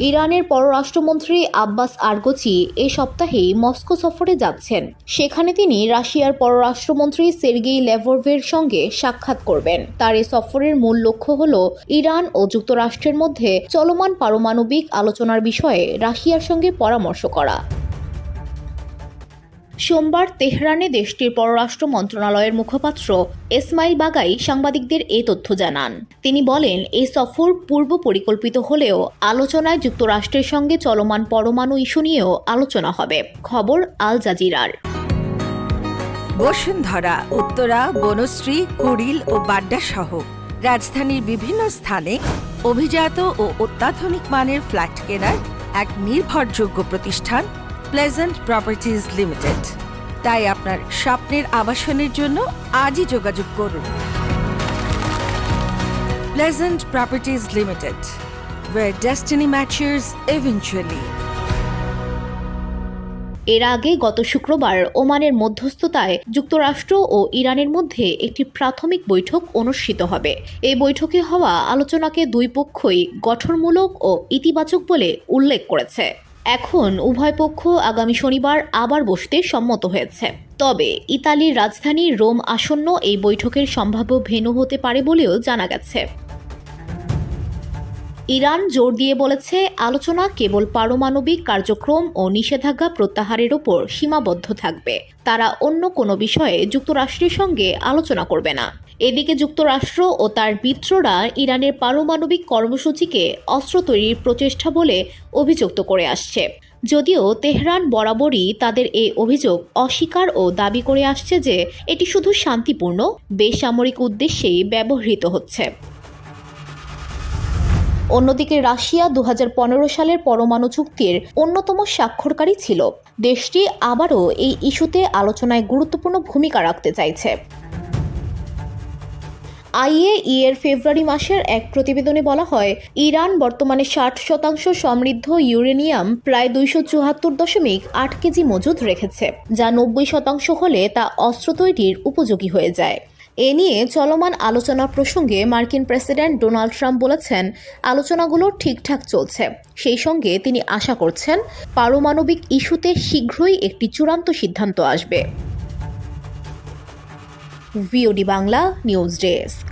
ইরানের পররাষ্ট্রমন্ত্রী আব্বাস আরগোচি এ সপ্তাহেই মস্কো সফরে যাচ্ছেন। সেখানে তিনি রাশিয়ার পররাষ্ট্রমন্ত্রী সের্গেই লেভরভের সঙ্গে সাক্ষাৎ করবেন। তার এ সফরের মূল লক্ষ্য হল ইরান ও যুক্তরাষ্ট্রের মধ্যে চলমান পারমাণবিক আলোচনার বিষয়ে রাশিয়ার সঙ্গে পরামর্শ করা। সোমবার তেহরানে দেশটির পররাষ্ট্র মন্ত্রণালয়ের মুখপাত্র এসমাইল বাগাই সাংবাদিকদের এ তথ্য জানান। তিনি বলেন এই সফর পূর্ব পরিকল্পিত হলেও আলোচনায় যুক্তরাষ্ট্রের সঙ্গে চলমান পরমাণু ইস্যু নিয়েও আলোচনা হবে। খবর আল জাজিরার। বসুন্ধরা, উত্তরা, বনশ্রী, কুড়িল ও বাড্ডা সহ রাজধানীর বিভিন্ন স্থানে অভিজাত ও অত্যাধুনিক মানের ফ্ল্যাট কেনার এক নির্ভরযোগ্য প্রতিষ্ঠান প্লেজেন্ট প্রপার্টিজ লিমিটেড তাই আপনার স্বপ্নের আবাসনের জন্য আজই যোগাযোগ করুন। Pleasant properties limited where destiny matches eventually এর আগে গত শুক্রবার ওমানের মধ্যস্থতায় যুক্তরাষ্ট্র ও ইরানের মধ্যে একটি প্রাথমিক বৈঠক অনুষ্ঠিত হবে। এই বৈঠকে হওয়া আলোচনাকে দুই পক্ষই গঠনমূলক ও ইতিবাচক বলে উল্লেখ করেছে। এখন উভয় পক্ষ আগামী শনিবার আবার বসতে সম্মত হয়েছে। তবে ইতালির রাজধানী রোম আসন্ন এই বৈঠকের সম্ভাব্য ভেন্যু হতে পারে বলেও জানা গেছে। ইরান জোর দিয়ে বলেছে আলোচনা কেবল পারমাণবিক কার্যক্রম ও নিষেধাজ্ঞা প্রত্যাহারের ওপর সীমাবদ্ধ থাকবে। তারা অন্য কোনো বিষয়ে যুক্তরাষ্ট্রের সঙ্গে আলোচনা করবে না। এদিকে যুক্তরাষ্ট্র ও তার মিত্ররা ইরানের পারমাণবিক কর্মসূচিকে অস্ত্র তৈরির প্রচেষ্টা বলে অভিযুক্ত করে আসছে। যদিও তেহরান বরাবরই তাদের এই অভিযোগ অস্বীকার ও দাবি করে আসছে যে এটি শুধু শান্তিপূর্ণ, বেসামরিক উদ্দেশ্যেই ব্যবহৃত হচ্ছে। অন্যদিকে রাশিয়া দু হাজার পনেরো সালের পরমাণু চুক্তির অন্যতম স্বাক্ষরকারী ছিল। দেশটি আবারও এই ইস্যুতে আলোচনায় গুরুত্বপূর্ণ ভূমিকা রাখতে চাইছে। আইএই এর ফেব্রুয়ারি মাসের এক প্রতিবেদনে বলা হয়, ইরান বর্তমানে ষাট শতাংশ সমৃদ্ধ ইউরেনিয়াম প্রায় দুইশো চুয়াত্তর দশমিক আট কেজি মজুদ রেখেছে, যা নব্বই শতাংশ হলে তা অস্ত্র তৈরির উপযোগী হয়ে যায়। এ নিয়ে চলমান আলোচনা প্রসঙ্গে মার্কিন প্রেসিডেন্ট ডোনাল্ড ট্রাম্প বলেছেন, আলোচনাগুলো ঠিকঠাক চলছে। সেই সঙ্গে তিনি আশা করছেন, পারমাণবিক ইস্যুতে শীঘ্রই একটি চূড়ান্ত সিদ্ধান্ত আসবে। VOD Bangla news desk.